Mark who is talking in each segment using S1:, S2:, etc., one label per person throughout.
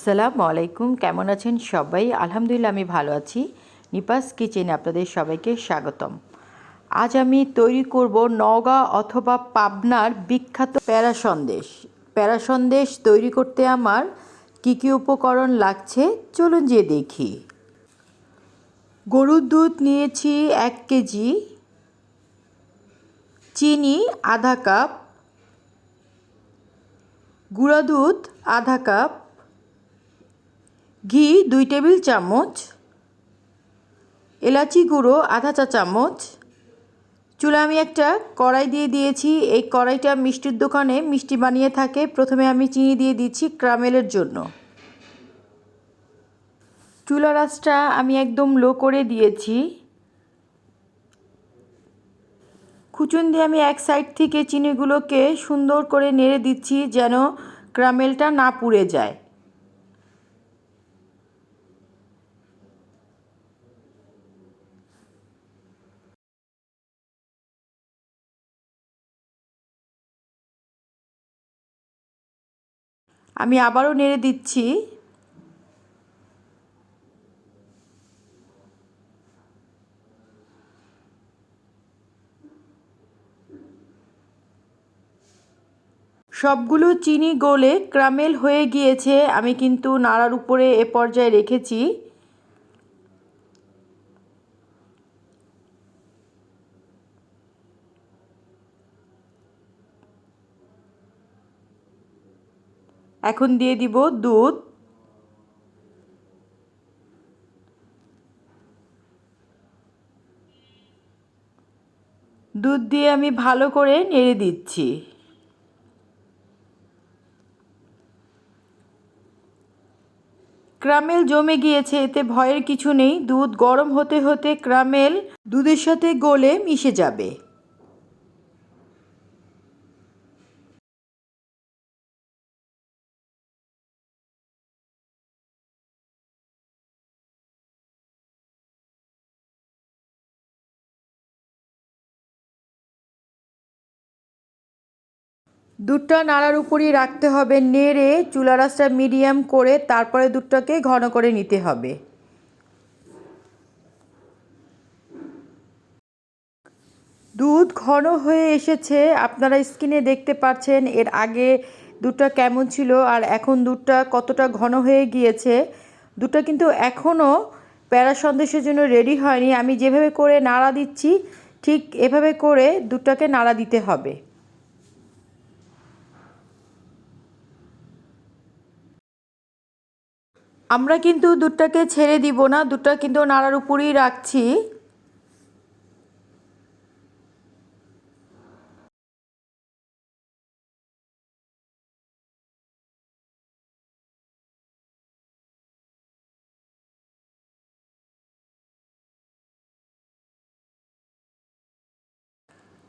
S1: আসসালামু আলাইকুম। কেমন আছেন সবাই? আলহামদুলিল্লাহ আমি ভালো আছি। নিপাস কিচেনে আপনাদের সবাইকে স্বাগতম। আজ আমি তৈরি করব নওগাঁ অথবা পাবনার বিখ্যাত প্যারা সন্দেশ। প্যারা সন্দেশ তৈরি করতে আমার কী কী উপকরণ লাগছে? চলুন যে দেখি। গরুর দুধ নিয়েছি এক কেজি। চিনি আধা কাপ। গুঁড়া দুধ আধা কাপ। ঘি দুই টেবিল চামচ, এলাচি গুঁড়ো আধা চা চামচ। চুলা আমি একটা কড়াই দিয়ে দিয়েছি। এই কড়াইটা মিষ্টির দোকানে মিষ্টি বানিয়ে থাকে। প্রথমে আমি চিনি দিয়ে দিচ্ছি ক্রামেলের জন্য। চুলা রাসটা আমি একদম লো করে দিয়েছি। খুচুন দিয়ে আমি এক সাইড থেকে চিনিগুলোকে সুন্দর করে নেড়ে দিচ্ছি যেন ক্রামেলটা না পুড়ে যায়। আমি আবারও নেড়ে দিচ্ছি। সবগুলো চিনি গলে ক্রামেল হয়ে গিয়েছে, আমি কিন্তু নাড়ার উপরে এ পর্যায়ে রেখেছি। এখন দিয়ে দিব দুধ। দুধ দিয়ে আমি ভালো করে নেড়ে দিচ্ছি। ক্রামেল জমে গিয়েছে, এতে ভয়ের কিছু নেই। দুধ গরম হতে হতে ক্রামেল দুধের সাথে গলে মিশে যাবে। দুধটা নাড়ার উপরই রাখতে হবে নেড়ে চুলা রাসটা মিডিয়াম করে তারপরে দুধটাকে ঘন করে নিতে হবে। দুধ ঘন হয়ে এসেছে, আপনারা স্কিনে দেখতে পাচ্ছেন, এর আগে দুধটা কেমন ছিল আর এখন দুধটা কতটা ঘন হয়ে গিয়েছে। দুধটা কিন্তু এখনও প্যারা সন্দেশের জন্য রেডি হয়নি। আমি যেভাবে করে নাড়া দিচ্ছি, ঠিক এভাবে করে দুধটাকে নাড়া দিতে হবে। আমরা কিন্তু দুধটাকে ছেড়ে দিব না, দুধটা কিন্তু নাড়ার উপরেই রাখছি।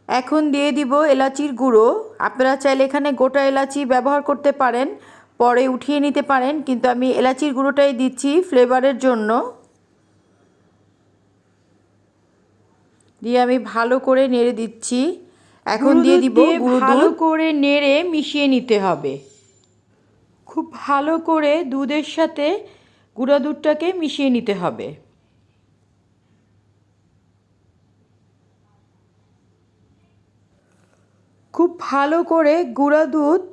S1: এখন দিয়ে দিব এলাচির গুঁড়ো। আপনারা চাইলে এখানে গোটা এলাচি ব্যবহার করতে পারেন। পরে উঠিয়ে নিতে পারেন কিন্তু আমি এলাচির গুঁড়োটাই দিচ্ছি ফ্লেভারের জন্য। দিয়ে আমি ভালো করে নেড়ে দিচ্ছি। এখন দিয়ে দিব ভালো করে নেড়ে মিশিয়ে নিতে হবে। খুব ভালো করে দুধের সাথে গুঁড়া দুধটাকে মিশিয়ে নিতে হবে। খুব ভালো করে গুঁড়া দুধ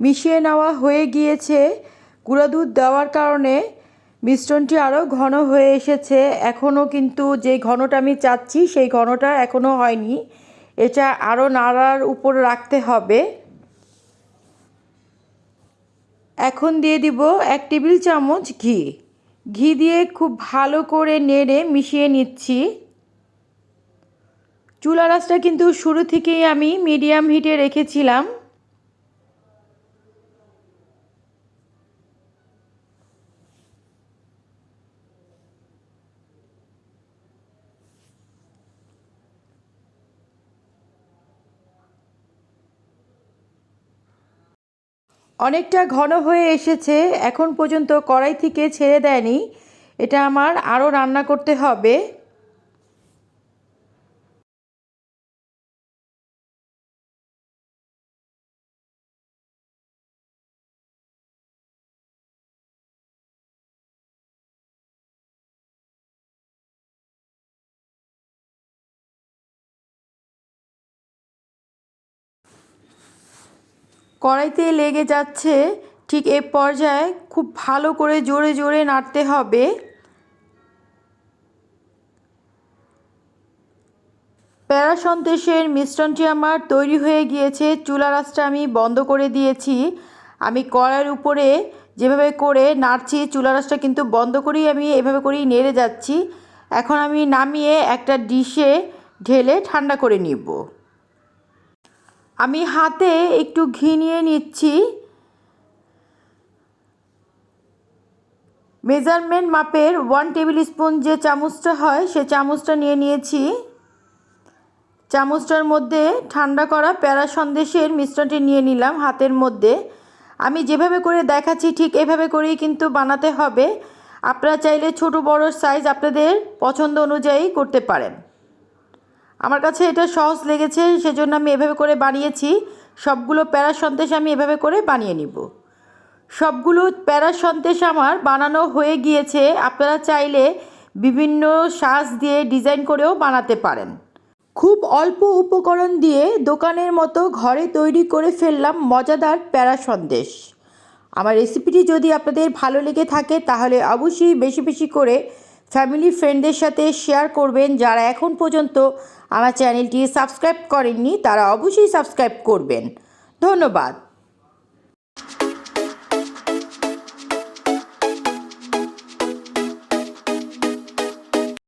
S1: মিশিয়ে নেওয়া হয়ে গিয়েছে। গুঁড়া দুধ দেওয়ার কারণে মিশ্রণটি আরও ঘন হয়ে এসেছে। এখনও কিন্তু যে ঘনটা আমি চাচ্ছি, সেই ঘনটা এখনও হয়নি। এটা আরও নাড়ার উপর রাখতে হবে। এখন দিয়ে দিব এক টেবিল চামচ ঘি। ঘি দিয়ে খুব ভালো করে নেড়ে মিশিয়ে নিচ্ছি। চুলা রাসটা কিন্তু শুরু থেকেই আমি মিডিয়াম হিটে রেখেছিলাম। অনেকটা ঘন হয়ে এসেছে, এখন পর্যন্ত কড়াই থেকে ছেড়ে দেয়নি। এটা আমার আরও রান্না করতে হবে। কড়াইতে লেগে যাচ্ছে, ঠিক এ পর্যায়ে খুব ভালো করে জোরে জোরে নাড়তে হবে। প্যারা সন্দেশের মিশ্রণটি আমার তৈরি হয়ে গিয়েছে, চুলা রাসটা আমি বন্ধ করে দিয়েছি। আমি কড়াইয়ের উপরে যেভাবে করে নাড়ছি, চুলা রাসটা কিন্তু বন্ধ করেই আমি এভাবে করেই নেড়ে যাচ্ছি। এখন আমি নামিয়ে একটা ডিশে ঢেলে ঠান্ডা করে নিব। আমি হাতে একটু ঘি নিয়ে নিচ্ছি। মেজারমেন্ট মাপের ওয়ান টেবিল স্পুন যে চামচটা হয়, সে চামচটা নিয়ে নিয়েছি। চামচটার মধ্যে ঠান্ডা করা প্যারা সন্দেশের মিশ্রণটি নিয়ে নিলাম হাতের মধ্যে। আমি যেভাবে করে দেখাচ্ছি ঠিক এভাবে করেই কিন্তু বানাতে হবে। আপনারা চাইলে ছোট বড় সাইজ আপনাদের পছন্দ অনুযায়ী করতে পারেন। আমার কাছে এটা সহজ লেগেছে, সেজন্য আমি এভাবে করে বানিয়েছি। সবগুলো প্যারা সন্দেশ আমি এভাবে করে বানিয়ে নিব। সবগুলো প্যারা সন্দেশ আমার বানানো হয়ে গিয়েছে। আপনারা চাইলে বিভিন্ন সাজ দিয়ে ডিজাইন করেও বানাতে পারেন। খুব অল্প উপকরণ দিয়ে দোকানের মতো ঘরে তৈরি করে ফেললাম মজাদার প্যারা সন্দেশ আমার রেসিপিটি যদি আপনাদের ভালো লেগে থাকে, তাহলে অবশ্যই বেশি বেশি করে ফ্যামিলি ফ্রেন্ডদের সাথে শেয়ার করবেন। যারা এখন পর্যন্ত আমার চ্যানেলটি সাবস্ক্রাইব করেননি, তারা অবশ্যই সাবস্ক্রাইব করবেন। ধন্যবাদ।